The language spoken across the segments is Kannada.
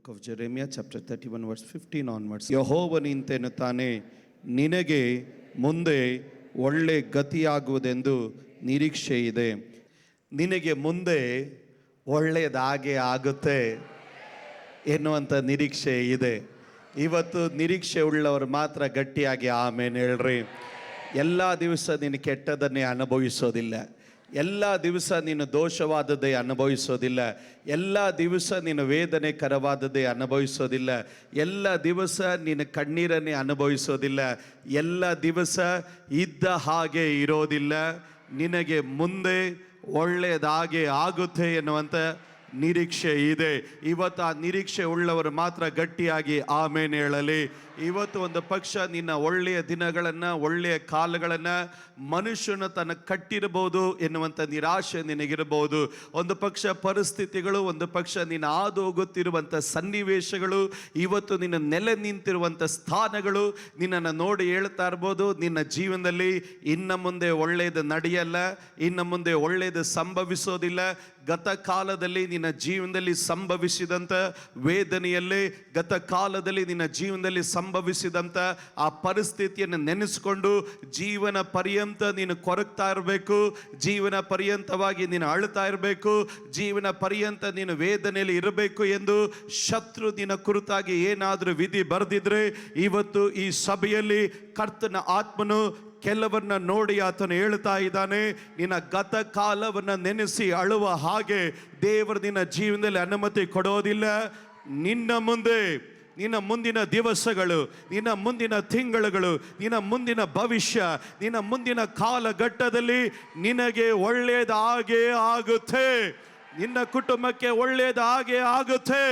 book of Jeremiah, chapter 31, verse 15 onwards. ಯಹೋವನಿಂತೆನ್ನುತ್ತಾನೆ ನಿನಗೆ ಮುಂದೆ ಒಳ್ಳೆ ಗತಿಯಾಗುವುದೆಂದು ನಿರೀಕ್ಷೆ ಇದೆ ನಿನಗೆ ಮುಂದೆ ಒಳ್ಳೆಯದಾಗೆ ಆಗುತ್ತೆ ಎನ್ನುವಂಥ ನಿರೀಕ್ಷೆ ಇದೆ. ಇವತ್ತು ನಿರೀಕ್ಷೆ ಉಳ್ಳವರು ಮಾತ್ರ ಗಟ್ಟಿಯಾಗಿ ಆಮೇಲೆ ಹೇಳ್ರಿ. ಎಲ್ಲ ದಿವಸ ನೀನು ಕೆಟ್ಟದನ್ನೇ ಅನುಭವಿಸೋದಿಲ್ಲ. ಎಲ್ಲ ದಿವಸ ನೀನು ದೋಷವಾದದ್ದೇ ಅನುಭವಿಸೋದಿಲ್ಲ. ಎಲ್ಲ ದಿವಸ ನೀನು ವೇದನೆಕರವಾದದ್ದೇ ಅನುಭವಿಸೋದಿಲ್ಲ. ಎಲ್ಲ ದಿವಸ ನೀನು ಕಣ್ಣೀರನ್ನೇ ಅನುಭವಿಸೋದಿಲ್ಲ. ಎಲ್ಲ ದಿವಸ ಇದ್ದ ಹಾಗೆ ಇರೋದಿಲ್ಲ. ನಿನಗೆ ಮುಂದೆ ಒಳ್ಳೆಯದಾಗೆ ಆಗುತ್ತೆ ಎನ್ನುವಂಥ ನಿರೀಕ್ಷೆ ಇದೆ. ಇವತ್ತು ಆ ನಿರೀಕ್ಷೆ ಉಳ್ಳವರು ಮಾತ್ರ ಗಟ್ಟಿಯಾಗಿ ಆಮೇಲೆ ಹೇಳಲಿ. ಇವತ್ತು ಒಂದು ಪಕ್ಷ ನಿನ್ನ ಒಳ್ಳೆಯ ದಿನಗಳನ್ನು, ಒಳ್ಳೆಯ ಕಾಲಗಳನ್ನು ಮನುಷ್ಯನ ತನ್ನ ಕಟ್ಟಿರಬಹುದು ಎನ್ನುವಂಥ ನಿರಾಶೆ ನಿನಗಿರಬಹುದು. ಒಂದು ಪಕ್ಷ ಪರಿಸ್ಥಿತಿಗಳು, ಒಂದು ಪಕ್ಷ ನೀನು ಹಾದು ಹೋಗುತ್ತಿರುವಂಥ ಸನ್ನಿವೇಶಗಳು, ಇವತ್ತು ನಿನ್ನ ನೆಲೆ ನಿಂತಿರುವಂಥ ಸ್ಥಾನಗಳು ನಿನ್ನನ್ನು ನೋಡಿ ಹೇಳ್ತಾ ಇರ್ಬೋದು. ನಿನ್ನ ಜೀವನದಲ್ಲಿ ಇನ್ನು ಮುಂದೆ ಒಳ್ಳೆಯದು ನಡೆಯಲ್ಲ, ಇನ್ನು ಮುಂದೆ ಒಳ್ಳೆಯದು ಸಂಭವಿಸೋದಿಲ್ಲ. ಗತ ಕಾಲದಲ್ಲಿ ನಿನ್ನ ಜೀವನದಲ್ಲಿ ಸಂಭವಿಸಿದಂಥ ವೇದನೆಯಲ್ಲಿ, ಗತ ಕಾಲದಲ್ಲಿ ನಿನ್ನ ಜೀವನದಲ್ಲಿ ಸಂಭವಿಸಿದಂಥ ಆ ಪರಿಸ್ಥಿತಿಯನ್ನು ನೆನೆಸ್ಕೊಂಡು ಜೀವನ ಪರ್ಯಂತ ನೀನು ಕೊರಗ್ತಾ ಇರಬೇಕು, ಜೀವನ ಪರ್ಯಂತವಾಗಿ ನೀನು ಅಳ್ತಾ ಇರಬೇಕು, ಜೀವನ ಪರ್ಯಂತ ನೀನು ವೇದನೆಯಲ್ಲಿ ಇರಬೇಕು ಎಂದು ಶತ್ರು ನಿನ್ನ ಕುರಿತಾಗಿ ಏನಾದರೂ ವಿಧಿ ಬರೆದಿದ್ರೆ ಇವತ್ತು ಈ ಸಭೆಯಲ್ಲಿ ಕರ್ತನ ಆತ್ಮನು ಕೆಲವನ್ನ ನೋಡಿ ಆತನು ಹೇಳ್ತಾ ಇದ್ದಾನೆ, ನಿನ್ನ ಗತ ಕಾಲವನ್ನು ನೆನೆಸಿ ಅಳುವ ಹಾಗೆ ದೇವರು ನಿನ್ನ ಜೀವನದಲ್ಲಿ ಅನುಮತಿ ಕೊಡೋದಿಲ್ಲ. ನಿನ್ನ ಮುಂದೆ ನಿನ್ನ ಮುಂದಿನ ದಿವಸಗಳು, ನಿನ್ನ ಮುಂದಿನ ತಿಂಗಳುಗಳು, ನಿನ್ನ ಮುಂದಿನ ಭವಿಷ್ಯ, ನಿನ್ನ ಮುಂದಿನ ಕಾಲಘಟ್ಟದಲ್ಲಿ ನಿನಗೆ ಒಳ್ಳೆಯದಾಗೇ ಆಗುತ್ತೆ. ನಿನ್ನ ಕುಟುಂಬಕ್ಕೆ ಒಳ್ಳೆಯದಾಗೇ ಆಗುತ್ತೆ.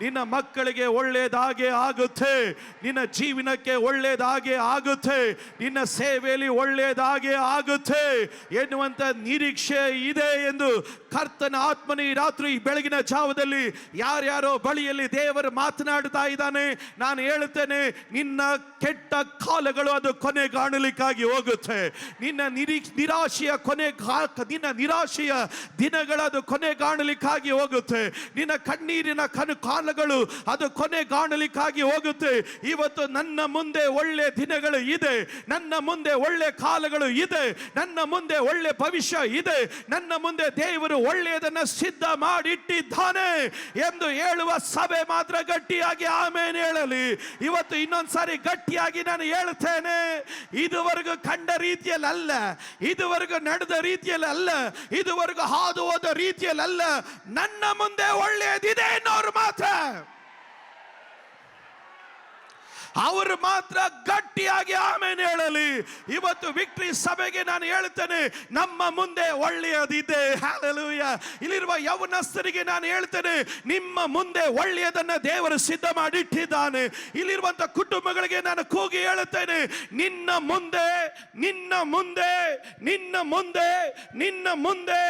ನಿನ್ನ ಮಕ್ಕಳಿಗೆ ಒಳ್ಳೆಯದಾಗೆ ಆಗುತ್ತೆ. ನಿನ್ನ ಜೀವನಕ್ಕೆ ಒಳ್ಳೆಯದಾಗೆ ಆಗುತ್ತೆ. ನಿನ್ನ ಸೇವೆಯಲ್ಲಿ ಒಳ್ಳೆಯದಾಗೆ ಆಗುತ್ತೆ. ಎನ್ನುವಂಥ ನಿರೀಕ್ಷೆ ಇದೆ ಎಂದು ಕರ್ತನ ಆತ್ಮನಿ ರಾತ್ರಿ ಬೆಳಗಿನ ಜಾವದಲ್ಲಿ ಯಾರ್ಯಾರೋ ಬಳಿಯಲ್ಲಿ ದೇವರು ಮಾತನಾಡ್ತಾ ಇದ್ದಾನೆ. ನಾನು ಹೇಳುತ್ತೇನೆ, ನಿನ್ನ ಕೆಟ್ಟ ಕಾಲಗಳು ಅದು ಕೊನೆ ಕಾಣಲಿಕ್ಕಾಗಿ ಹೋಗುತ್ತೆ. ನಿನ್ನ ನಿರೀಕ್ಷೆ ನಿರಾಶೆಯ ಕೊನೆ ನಿನ್ನ ನಿರಾಶೆಯ ದಿನಗಳದು ಕೊನೆ ಕಾಣಲಿಕ್ಕಾಗಿ ಹೋಗುತ್ತೆ. ನಿನ್ನ ಕಣ್ಣೀರಿನ ಕನು ಕಾಲಗಳು ಅದು ಕೊನೆ ಕಾಣಲಿಕ್ಕಾಗಿ ಹೋಗುತ್ತೆ. ಇವತ್ತು ನನ್ನ ಮುಂದೆ ಒಳ್ಳೆ ದಿನಗಳು ಇದೆ. ನನ್ನ ಮುಂದೆ ಒಳ್ಳೆ ಕಾಲಗಳು ಇದೆ. ನನ್ನ ಮುಂದೆ ಒಳ್ಳೆ ಭವಿಷ್ಯ ಇದೆ. ನನ್ನ ಮುಂದೆ ದೇವರು ಒಳ್ಳೆಯದನ್ನ ಸಿದ್ಧ ಮಾಡಿಟ್ಟಿದ್ದಾನೆ ಎಂದು ಹೇಳುವ ಸಭೆ ಮಾತ್ರ ಗಟ್ಟಿಯಾಗಿ ಆಮೇಲೆ ಹೇಳಲಿ. ಇವತ್ತು ಇನ್ನೊಂದ್ಸಾರಿ ಗಟ್ಟಿಯಾಗಿ ನಾನು ಹೇಳ್ತೇನೆ ಇದುವರೆಗೂ ಕಂಡ ರೀತಿಯಲ್ಲಿ ಅಲ್ಲ ಇದುವರೆಗೂ ನಡೆದ ರೀತಿಯಲ್ಲಿ ಅಲ್ಲ ಇದುವರೆಗೂ ಹಾದು ಹೋದ ರೀತಿಯಲ್ಲಿ ಅಲ್ಲ ನನ್ನ ಮುಂದೆ ಒಳ್ಳೆಯದಿದೆ ಎನ್ನುವರು ಮಾತ್ರ ಅವರು ಮಾತ್ರ ಗಟ್ಟಿಯಾಗಿ ಆಮೇಲೆ ಹೇಳಲಿ. ಇವತ್ತು ವಿಕ್ಟ್ರಿ ಸಭೆಗೆ ನಾನು ಹೇಳ್ತೇನೆ, ನಮ್ಮ ಮುಂದೆ ಒಳ್ಳೆಯದಿದೆ. ಹಾಲೆಲೂಯ ಇಲ್ಲಿರುವ ಯೌವನಸ್ಥರಿಗೆ ನಾನು ಹೇಳ್ತೇನೆ, ನಿಮ್ಮ ಮುಂದೆ ಒಳ್ಳೆಯದನ್ನ ದೇವರು ಸಿದ್ಧ ಮಾಡಿಟ್ಟಿದ್ದಾನೆ. ಇಲ್ಲಿರುವಂತ ಕುಟುಂಬಗಳಿಗೆ ನಾನು ಕೂಗಿ ಹೇಳುತ್ತೇನೆ ನಿನ್ನ ಮುಂದೆ ನಿನ್ನ ಮುಂದೆ ನಿನ್ನ ಮುಂದೆ ನಿನ್ನ ಮುಂದೆ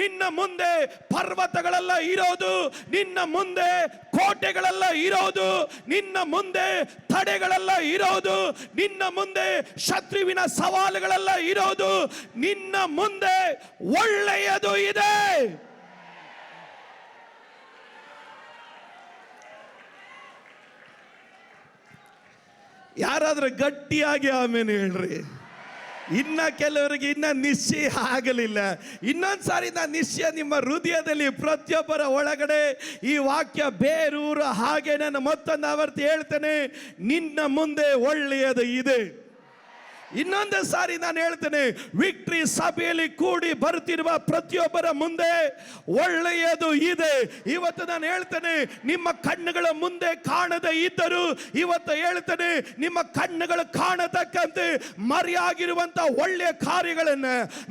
ನಿನ್ನ ಮುಂದೆ ಪರ್ವತಗಳೆಲ್ಲ ಇರೋದು, ನಿನ್ನ ಮುಂದೆ ಕೋಟೆಗಳೆಲ್ಲ ಇರೋದು, ನಿನ್ನ ಮುಂದೆ ತಡೆಗಳೆಲ್ಲ ಇರೋದು ನಿನ್ನ ಮುಂದೆ ಶತ್ರುವಿನ ಸವಾಲುಗಳೆಲ್ಲ ಇರೋದು ನಿನ್ನ ಮುಂದೆ ಒಳ್ಳೆಯದು ಇದೆ. ಯಾರಾದ್ರೂ ಗಟ್ಟಿಯಾಗಿ ಆಮೇಲೆ ಹೇಳ್ರಿ. ಇನ್ನ ಕೆಲವರಿಗೆ ಇನ್ನ ನಿಶ್ಚಯ ಆಗಲಿಲ್ಲ. ಇನ್ನೊಂದು ಸಾರಿ ನಿಶ್ಚಯ ನಿಮ್ಮ ಹೃದಯದಲ್ಲಿ ಪ್ರತಿಯೊಬ್ಬರ ಒಳಗಡೆ ಈ ವಾಕ್ಯ ಬೇರೂರ ಹಾಗೆ ನಾನು ಮತ್ತೊಂದು ಆವರ್ತಿ ಹೇಳ್ತೇನೆ, ನಿನ್ನ ಮುಂದೆ ಒಳ್ಳೆಯದು ಇದೆ. ಇನ್ನೊಂದು ಸಾರಿ ನಾನು ಹೇಳ್ತೇನೆ, ವಿಕ್ಟ್ರಿ ಸಭೆಯಲ್ಲಿ ಕೂಡಿ ಬರುತ್ತಿರುವ ಪ್ರತಿಯೊಬ್ಬರ ಮುಂದೆ ಒಳ್ಳೆಯದು ಇದೆ. ಇವತ್ತು ನಾನು ಹೇಳ್ತೇನೆ, ನಿಮ್ಮ ಕಣ್ಣುಗಳ ಮುಂದೆ ಕಾಣದೇ ಇದ್ದರೂ ಇವತ್ತು ಹೇಳ್ತೇನೆ, ನಿಮ್ಮ ಕಣ್ಣುಗಳು ಕಾಣತಕ್ಕಂತೆ ಮರಿಯಾಗಿರುವಂತ ಒಳ್ಳೆಯ ಕಾರ್ಯಗಳನ್ನ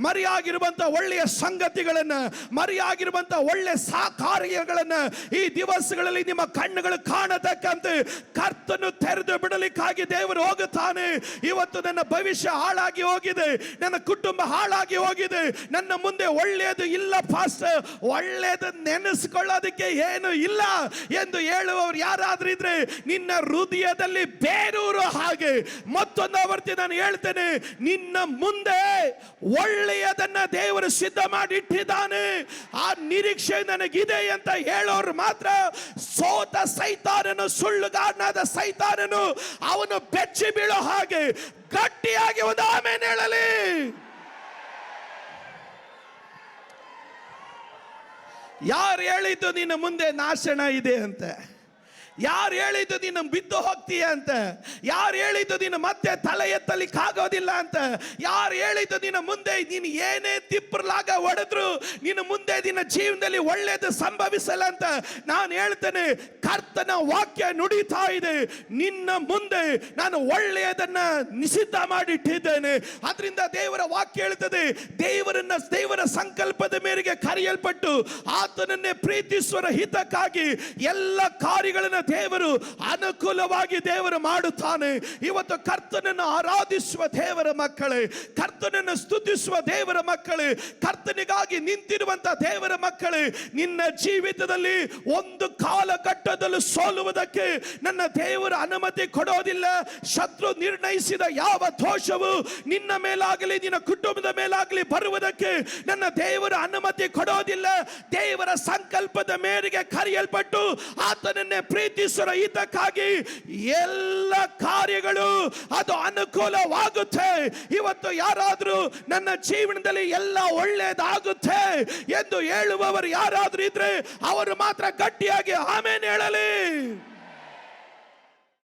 ಮರಿಯಾಗಿರುವಂತ ಒಳ್ಳೆಯ ಸಂಗತಿಗಳನ್ನ ಮರಿಯಾಗಿರುವಂತ ಒಳ್ಳೆಯ ಸಾ ಕಾರ್ಯಗಳನ್ನ ಈ ದಿವಸಗಳಲ್ಲಿ ನಿಮ್ಮ ಕಣ್ಣುಗಳು ಕಾಣತಕ್ಕಂತೆ. ಕರ್ತನು ತೆರೆದು ಬಿಡಲಿಕ್ಕಾಗಿ ದೇವರು ಹೋಗುತ್ತಾನೆ. ಇವತ್ತು ನನ್ನ ಭವಿಷ್ಯ ಭವಿಷ್ಯ ಹಾಳಾಗಿ ಹೋಗಿದೆ. ನನ್ನ ಕುಟುಂಬ ಹಾಳಾಗಿ ಹೋಗಿದೆ. ನನ್ನ ಮುಂದೆ ಒಳ್ಳೆಯದು ಇಲ್ಲ ಫಾಸ್ಟ್ ಒಳ್ಳೆಯದು ನೆನೆಸ್ಕೊಳ್ಳೋದಕ್ಕೆ ಏನು ಇಲ್ಲ ಎಂದು ಹೇಳುವವರು ಯಾರಾದ್ರೂ ಇದ್ರೆ ನಿನ್ನ ಹೃದಯದಲ್ಲಿ ಬೇರೂರು ಹಾಗೆ ಮತ್ತೊಂದು ಆವರ್ತಿ ನಾನು ಹೇಳ್ತೇನೆ. ನಿನ್ನ ಮುಂದೆ ಒಳ್ಳೆಯದನ್ನ ದೇವರು ಸಿದ್ಧ ಮಾಡಿ ಇಟ್ಟಿದ್ದಾನೆ ಆ ನಿರೀಕ್ಷೆ ನನಗಿದೆ ಅಂತ ಹೇಳೋರು ಮಾತ್ರ ಸೋತ ಸೈತಾನನು, ಸುಳ್ಳುಗಾರನಾದ ಸೈತಾನನು, ಅವನು ಬೆಚ್ಚಿ ಬೀಳೋ ಹಾಗೆ ಗಟ್ಟಿಯಾಗಿ ಒಂದು ಆಮೇಲೆ ಹೇಳಲಿ. ಯಾರು ಹೇಳಿದ್ದು ನಿನ್ನ ಮುಂದೆ ನಾಶನ ಇದೆ ಅಂತ? ಯಾರು ಹೇಳಿದ್ದು ನೀನು ಬಿದ್ದು ಹೋಗ್ತೀಯ ಅಂತ? ಯಾರು ಹೇಳಿದ್ದು ನೀನು ಮತ್ತೆ ತಲೆ ಎತ್ತಲಿಕ್ಕಾಗೋದಿಲ್ಲ ಅಂತ? ಯಾರು ಹೇಳಿದ್ದು ನಿನ್ನ ಮುಂದೆ ನೀನು ಏನೇ ತಿಪ್ಪರ್ಲಾಗ ಹೊಡೆದ್ರು ನಿನ್ನ ಮುಂದೆ ನಿನ್ನ ಜೀವನದಲ್ಲಿ ಒಳ್ಳೇದು ಸಂಭವಿಸಲ್ಲ ಅಂತ ನಾನು ಹೇಳ್ತೇನೆ. ಕರ್ತನ ವಾಕ್ಯ ನುಡಿತಾ ಇದೆ. ನಿನ್ನ ಮುಂದೆ ನಾನು ಒಳ್ಳೆಯದನ್ನ ನಿಷಿದ್ಧ ಮಾಡಿಟ್ಟಿದ್ದೇನೆ. ಅದರಿಂದ ದೇವರ ವಾಕ್ಯ ಹೇಳ್ತದೆ, ದೇವರನ್ನ ದೇವರ ಸಂಕಲ್ಪದ ಮೇರೆಗೆ ಕರೆಯಲ್ಪಟ್ಟು ಆತನನ್ನೇ ಪ್ರೀತಿಸುವ ಹಿತಕ್ಕಾಗಿ ಎಲ್ಲ ಕಾರ್ಯಗಳನ್ನು ದೇವರು ಅನುಕೂಲವಾಗಿ ದೇವರು ಮಾಡುತ್ತಾನೆ. ಇವತ್ತು ಕರ್ತನನ್ನು ಆರಾಧಿಸುವ ದೇವರ ಮಕ್ಕಳೇ, ಕರ್ತನನ್ನು ಸ್ತುತಿಸುವ ದೇವರ ಮಕ್ಕಳೇ, ಕರ್ತನಿಗಾಗಿ ನಿಂತಿರುವಂತ ದೇವರ ಮಕ್ಕಳೇ, ನಿನ್ನ ಜೀವಿತದಲ್ಲಿ ಒಂದು ಕಾಲಘಟ್ಟದಲ್ಲಿ ಸೋಲುವುದಕ್ಕೆ ನನ್ನ ದೇವರ ಅನುಮತಿ ಕೊಡೋದಿಲ್ಲ. ಶತ್ರು ನಿರ್ಣಯಿಸಿದ ಯಾವ ದೋಷವು ನಿನ್ನ ಮೇಲಾಗಲಿ, ನಿನ್ನ ಕುಟುಂಬದ ಮೇಲಾಗಲಿ ಬರುವುದಕ್ಕೆ ನನ್ನ ದೇವರ ಅನುಮತಿ ಕೊಡೋದಿಲ್ಲ. ದೇವರ ಸಂಕಲ್ಪದ ಮೇರೆಗೆ ಕರೆಯಲ್ಪಟ್ಟು ಆತನನ್ನೇ ಹಿತಕ್ಕಾಗಿ ಎಲ್ಲ ಕಾರ್ಯಗಳು ಅದು ಅನುಕೂಲವಾಗುತ್ತೆ. ಇವತ್ತು ಯಾರಾದರೂ ನನ್ನ ಜೀವನದಲ್ಲಿ ಎಲ್ಲ ಒಳ್ಳೆಯದಾಗುತ್ತೆ ಎಂದು ಹೇಳುವವರು ಯಾರಾದರೂ ಇದ್ರೆ ಅವರು ಮಾತ್ರ ಗಟ್ಟಿಯಾಗಿ ಆಮೇಲೆ ಹೇಳಲಿ.